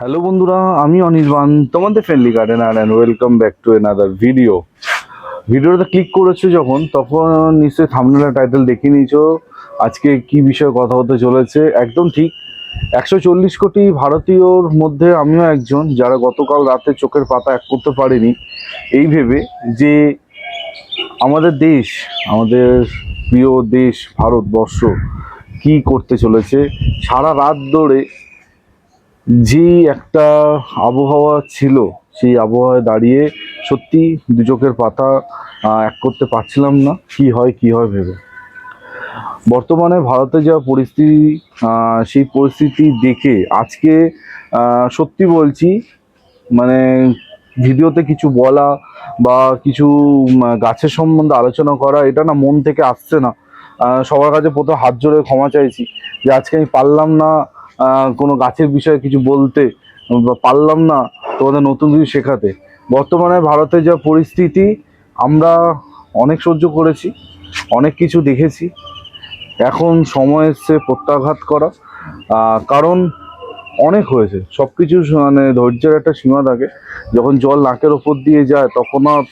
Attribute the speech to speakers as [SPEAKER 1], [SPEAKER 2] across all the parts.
[SPEAKER 1] Hello বন্ধুরা, আমি অনির্বাণ, তোমাদের friendly gardener and welcome back to another video ভিডিওটা ক্লিক করেছ যখন, তখন নিশ্চয়ই থামনেলা টাইটেল দেখে নিয়েছো। আজকে কি বিষয়ে কথা হতে চলেছে? একদম ঠিক, একশো চল্লিশ কোটি ভারতীয়র মধ্যে আমিও একজন, যারা গতকাল রাতে চোখের পাতা এক করতে পারেনি। এই ভেবে যে আমাদের দেশ, আমাদের প্রিয় দেশ, ভারতবর্ষ, কি করতে চলেছে? সারা রাত ধরে যে একটা আবহাওয়া ছিল, সেই আবহাওয়ায় দাঁড়িয়ে সত্যি দু চোখের পাতা এক করতে পারছিলাম না, কি হয় কি হয় ভেবে। বর্তমানে ভারতে যা পরিস্থিতি সেই পরিস্থিতি দেখে আজকে সত্যি বলছি মানে ভিডিওতে কিছু বলা বা কিছু গাছের সম্বন্ধে আলোচনা করা, এটা না মন থেকে আসছে না। সবার কাছে প্রথম হাত জোড়ে ক্ষমা চাইছি যে আজকে আমি পারলাম না কোনো গাছের বিষয়ে কিছু বলতে পারলাম না তোমাদের নতুন কিছু শেখাতে। বর্তমানে ভারতের যা পরিস্থিতি, আমরা অনেক সহ্য করেছি, অনেক কিছু দেখেছি। এখন সময় এসছে প্রত্যাঘাত করা। কারণ অনেক হয়েছে। সব কিছু মানে ধৈর্যের একটা সীমা থাকে। যখন জল নাকের ওপর দিয়ে যায়, তখন আর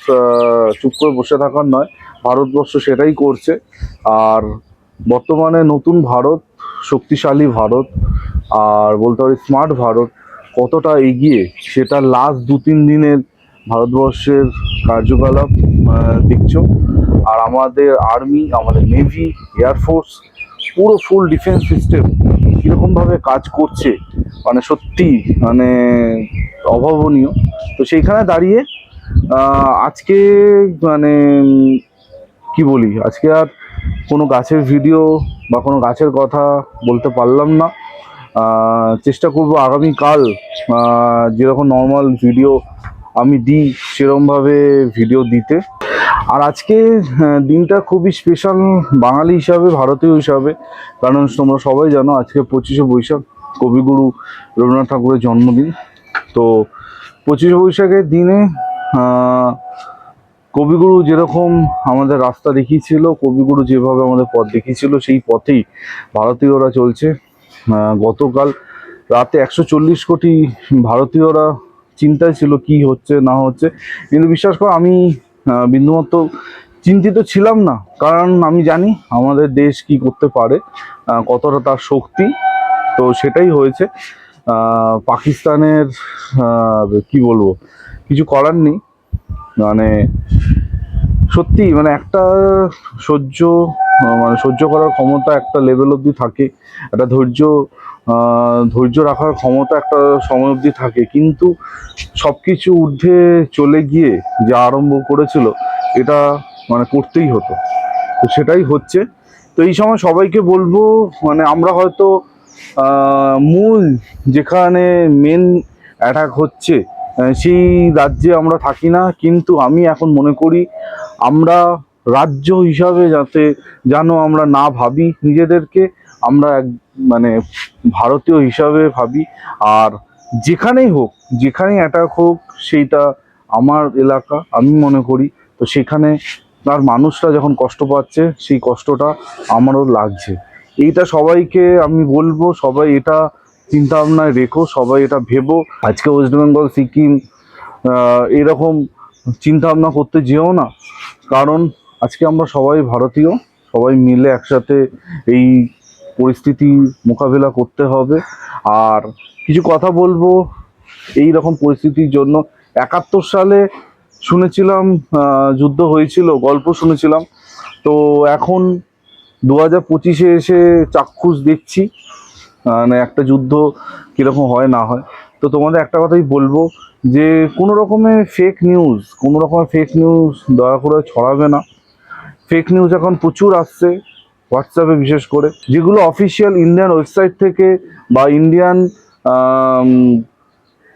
[SPEAKER 1] চুপ করে বসে থাকার নয়। ভারতবর্ষ সেটাই করছে। আর বর্তমানে নতুন ভারত, শক্তিশালী ভারত আর বলতে পারি স্মার্ট ভারত কতটা এগিয়ে, সেটা লাস্ট দু, তিন দিনের ভারতবর্ষের কার্যকলাপ দেখছ। আর আমাদের আর্মি আমাদের নেভি এয়ারফোর্স পুরো ফুল ডিফেন্স সিস্টেম কীরকমভাবে কাজ করছে মানে সত্যি মানে অভাবনীয়। তো সেইখানে দাঁড়িয়ে আজকে মানে কি বলি, আজকে আর কোনো গাছের ভিডিও বা কোনো গাছের কথা বলতে পারলাম না। চেষ্টা করব আগামীকাল যেরকম নর্মাল ভিডিও আমি দিই, সেরকমভাবে ভিডিও দিতে। আর আজকে দিনটা খুবই স্পেশাল বাঙালি হিসাবে, ভারতীয় হিসাবে। কারণ তোমরা সবাই জানো, আজকে পঁচিশে বৈশাখ, কবিগুরু রবীন্দ্রনাথ ঠাকুরের জন্মদিন। তো পঁচিশে বৈশাখের দিনে কবিগুরু যেরকম আমাদের রাস্তা দেখিয়েছিল, কবিগুরু যেভাবে আমাদের পথ দেখিয়েছিল, সেই পথেই ভারতীয়রা চলছে। গতকাল রাতে একশো চল্লিশ কোটি ভারতীয়রা চিন্তায় ছিল কি হচ্ছে, না হচ্ছে। কিন্তু বিশ্বাস করো, আমি বিন্দুমাত্র চিন্তিত ছিলাম না। কারণ আমি জানি আমাদের দেশ কি করতে পারে কতটা তার শক্তি। তো সেটাই হয়েছে। পাকিস্তানের কি বলব, কিছু করার নেই। মানে সত্যি মানে একটা সহ্য মানে সহ্য করার ক্ষমতা একটা লেভেল অবধি থাকে। একটা ধৈর্য ধৈর্য রাখার ক্ষমতা একটা সময় অবধি থাকে। কিন্তু সব কিছু ঊর্ধ্বে চলে গিয়ে যা আরম্ভ করেছিল, এটা মানে করতেই হতো। তো সেটাই হচ্ছে। তো এই সময় সবাইকে বলব মানে আমরা হয়তো মূল যেখানে মেন অ্যাটাক হচ্ছে সেই রাজ্যে আমরা থাকি না। কিন্তু আমি এখন মনে করি, আমরা রাজ্য হিসাবে যাতে যেন আমরা না ভাবি নিজেদেরকে, আমরা এক মানে ভারতীয় হিসাবে ভাবি। আর যেখানেই হোক, যেখানেই অ্যাটাক হোক, সেইটা আমার এলাকা, আমি মনে করি। তো সেখানে তার মানুষরা যখন কষ্ট পাচ্ছে, সেই কষ্টটা আমারও লাগছে। এইটা সবাইকে আমি বলব, সবাই এটা চিন্তা ভাবনায় রেখো, সবাই এটা ভেবো। আজকে ওয়েস্ট বেঙ্গল সিকিম এরকম চিন্তা ভাবনা করতে যেও না। কারণ আজকে আমরা সবাই ভারতীয়, সবাই মিলে একসাথে এই পরিস্থিতি মোকাবিলা করতে হবে। আর কিছু কথা বলব এই রকম পরিস্থিতির জন্য। একাত্তর সালে শুনেছিলাম যুদ্ধ হয়েছিল, গল্প শুনেছিলাম। তো এখন দু হাজার পঁচিশে এসে চাক্ষুষ দেখছি মানে একটা যুদ্ধ কীরকম হয়, না হয়। তো তোমাদের একটা কথাই বলব যে, কোনো রকমের ফেক নিউজ কোনো রকমের ফেক নিউজ দয়া করে ছড়াবে না। ফেক নিউজ এখন প্রচুর আসছে হোয়াটসঅ্যাপে বিশেষ করে, যেগুলো অফিসিয়াল ইন্ডিয়ান ওয়েবসাইট থেকে বা ইন্ডিয়ান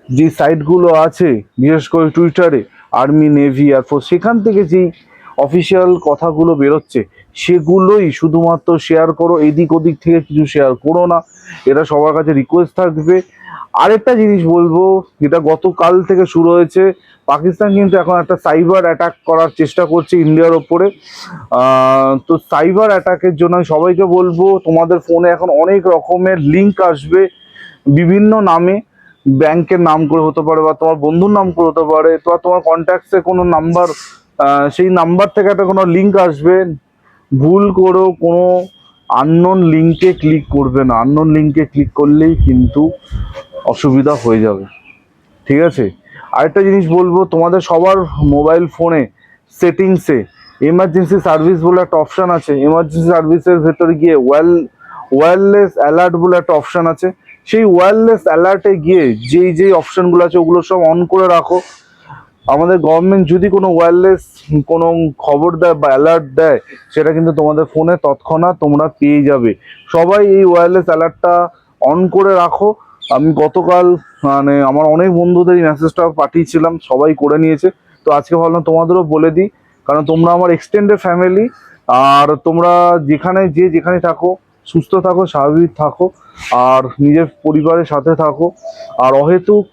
[SPEAKER 1] যে সাইটগুলো আছে, বিশেষ করে টুইটারে আর্মি নেভি এয়ারফোর্স সেখান থেকে যেই অফিসিয়াল কথাগুলো বেরোচ্ছে, সেগুলোই শুধুমাত্র শেয়ার করো, এদিক ওদিক থেকে কিছু শেয়ার করো না। এটা সবার কাছে রিকোয়েস্ট থাকবে আরেকটা জিনিস বলব, যেটা গতকাল থেকে শুরু হয়েছে, পাকিস্তান কিন্তু এখন একটা সাইবার অ্যাটাক করার চেষ্টা করছে ইন্ডিয়ার ওপরে। তো সাইবার অ্যাটাকের জন্য আমি সবাইকে বলব, তোমাদের ফোনে এখন অনেক রকমের লিঙ্ক আসবে, বিভিন্ন নামে। ব্যাংকের নাম করে হতে পারে বা তোমার বন্ধুর নাম করে হতে পারে, বা তোমার কন্ট্যাক্টসে কোনো নাম্বার সেই নাম্বার থেকে একটা কোনো লিঙ্ক আসবে। ভুল করেও কোনো আননোন লিঙ্কে ক্লিক করবে না। আননোন লিঙ্কে ক্লিক করলেই কিন্তু অসুবিধা হয়ে যাবে। ঠিক আছে? আরেকটা জিনিস বলব, তোমাদের সবার মোবাইল ফোনে সেটিংসে এমার্জেন্সি সার্ভিস বলে একটা অপশান আছে। এমার্জেন্সি সার্ভিসের ভেতরে গিয়ে ওয়েল ওয়্যারলেস অ্যালার্ট বলে একটা অপশান আছে। সেই ওয়্যারলেস অ্যালার্টে গিয়ে যেই যেই অপশানগুলো আছে, ওগুলো সব অন করে রাখো। আমাদের গভর্নমেন্ট যদি কোনো ওয়্যারলেস কোনো খবর দেয় বা অ্যালার্ট দেয়, সেটা কিন্তু তোমাদের ফোনে তৎক্ষণাৎ তোমরা পেয়ে যাবে। সবাই এই ওয়্যারলেস অ্যালার্টটা অন করে রাখো। আমি গতকাল মানে আমার অনেক বন্ধুদের এই মেসেজটা পাঠিয়েছিলাম, সবাই করে নিয়েছে। তো আজকে ভাবলাম তোমাদেরও বলে দিই, কারণ তোমরা আমার এক্সটেন্ডেড ফ্যামিলি আর তোমরা যেখানে যে যেখানে থাকো, সুস্থ থাকো, স্বাভাবিক থাকো, আর নিজের পরিবারের সাথে থাকো। আর অহেতুক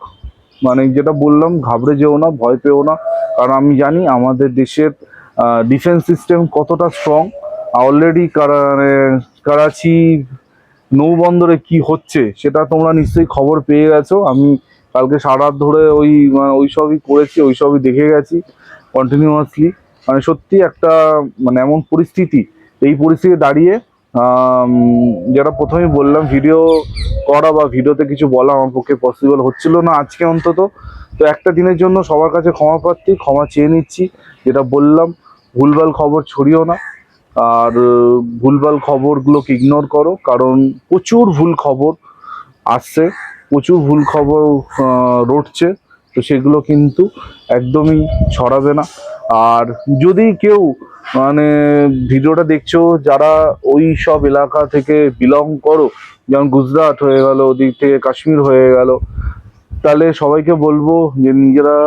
[SPEAKER 1] মানে যেটা বললাম, ঘাবড়ে যেও না, ভয় পেও না, কারণ আমি জানি আমাদের দেশের ডিফেন্স সিস্টেম কতটা স্ট্রং অলরেডি করাচি নৌবন্দরে কি হচ্ছে, সেটা তোমরা নিশ্চয়ই খবর পেয়ে গেছো। আমি কালকে সারা ধরে ওই মানে ওই সবই করেছি, ওই সবই দেখে গেছি কন্টিনিউয়াসলি মানে সত্যি একটা মানে এমন পরিস্থিতি, এই পরিস্থিতি দাঁড়িয়ে যেটা প্রথমেই বললাম ভিডিও করা বা ভিডিওতে কিছু বলা আমার পক্ষে পসিবল হচ্ছিল না আজকে অন্তত। তো একটা দিনের জন্য সবার কাছে ক্ষমা প্রার্থী, ক্ষমা চেয়ে নিচ্ছি, যেটা বললাম, ভুলভাল খবর ছড়িও না। আর ভুলভাল খবরগুলোকে ইগনোর করো, কারণ প্রচুর ভুল খবর আসছে, প্রচুর ভুল খবর রটছে, তো সেগুলো কিন্তু একদমই ছড়াবে না। আর যদি কেউ মানে ভিডিওটা দেখছ, যারা ওই সব এলাকা থেকে বিলং করো, যেমন গুজরাট হয়ে গেল, ওদিক থেকে কাশ্মীর হয়ে গেল, তাহলে সবাইকে বলব যে নিজেরা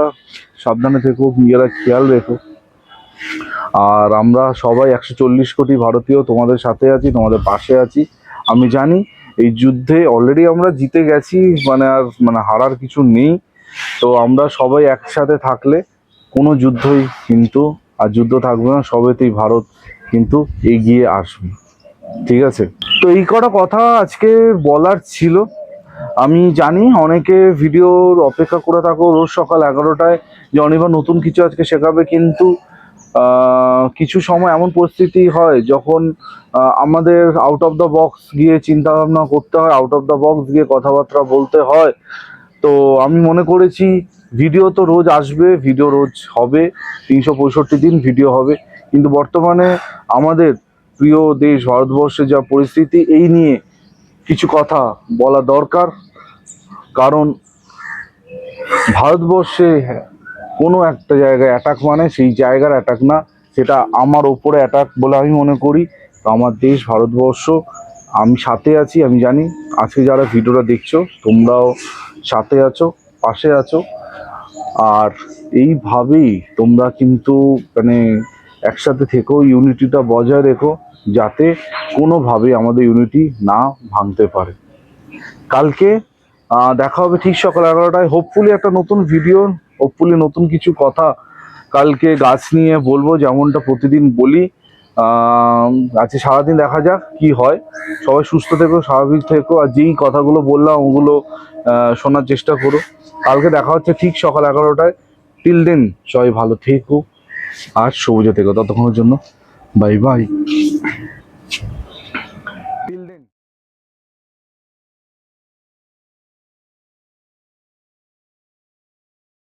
[SPEAKER 1] সাবধানে থেকো, নিজেরা খেয়াল রেখো। আর আমরা সবাই একশো চল্লিশ কোটি ভারতীয় তোমাদের সাথে আছি, তোমাদের পাশে আছি। আমি জানি এই যুদ্ধে অলরেডি আমরা জিতে গেছি মানে আর মানে হারার কিছু নেই। তো আমরা সবাই একসাথে থাকলে কোনো যুদ্ধই কিন্তু, আর যুদ্ধ থাকবে না, সবেতেই ভারত কিন্তু এগিয়ে আসবে। ঠিক আছে? তো এই কটা কথা আজকে বলার ছিল। আমি জানি অনেকে ভিডিওর অপেক্ষা করে থাকো রোজ সকাল এগারোটায়, যে অনির্বাণ নতুন কিছু আজকে শেখাবে, কিন্তু কিছু সময় এমন পরিস্থিতি হয় যখন আমাদের আউট অফ দ্য বক্স গিয়ে চিন্তা ভাবনা করতে হয় আউট অফ দ্য বক্স গিয়ে কথাবার্তা বলতে হয়। তো আমি মনে করেছি ভিডিও তো রোজ আসবে ভিডিও রোজ হবে, তিনশো পঁয়ষট্টি দিন ভিডিও হবে। কিন্তু বর্তমানে আমাদের প্রিয় দেশ ভারতবর্ষে যা পরিস্থিতি, এই নিয়ে কিছু কথা বলা দরকার। কারণ ভারতবর্ষে কোনো একটা জায়গায় অ্যাটাক মানে সেই জায়গার অ্যাটাক না। সেটা আমার ওপরে অ্যাটাক বলে আমি মনে করি। তো আমার দেশ, ভারতবর্ষ, আমি সাথে আছি, আমি জানি। আজকে যারা ভিডিওটা দেখছ, তোমরাও সাথে আছো, পাশে আছো। আর এইভাবেই তোমরা কিন্তু মানে একসাথে থেকো, ইউনিটিটা বজায় রেখো, যাতে কোনোভাবে আমাদের ইউনিটি না ভাঙতে পারে। কালকে দেখা হবে ঠিক সকাল এগারোটায়। হোপফুলি একটা নতুন ভিডিও হোপফুলি নতুন কিছু কথা কালকে গাছ নিয়ে বলব, যেমনটা প্রতিদিন বলি। আজকে সারাদিন দেখা যাক কি হয়। সবাই সুস্থ থেকো, স্বাভাবিক থেকো, আর যেই কথাগুলো বললাম ওগুলো শোনার চেষ্টা করো। কালকে দেখা হচ্ছে ঠিক সকাল এগারোটায়। টিল দেন সবাই ভালো থেকো, আর সবুজে থেকো। ততক্ষণের জন্য বাই বাই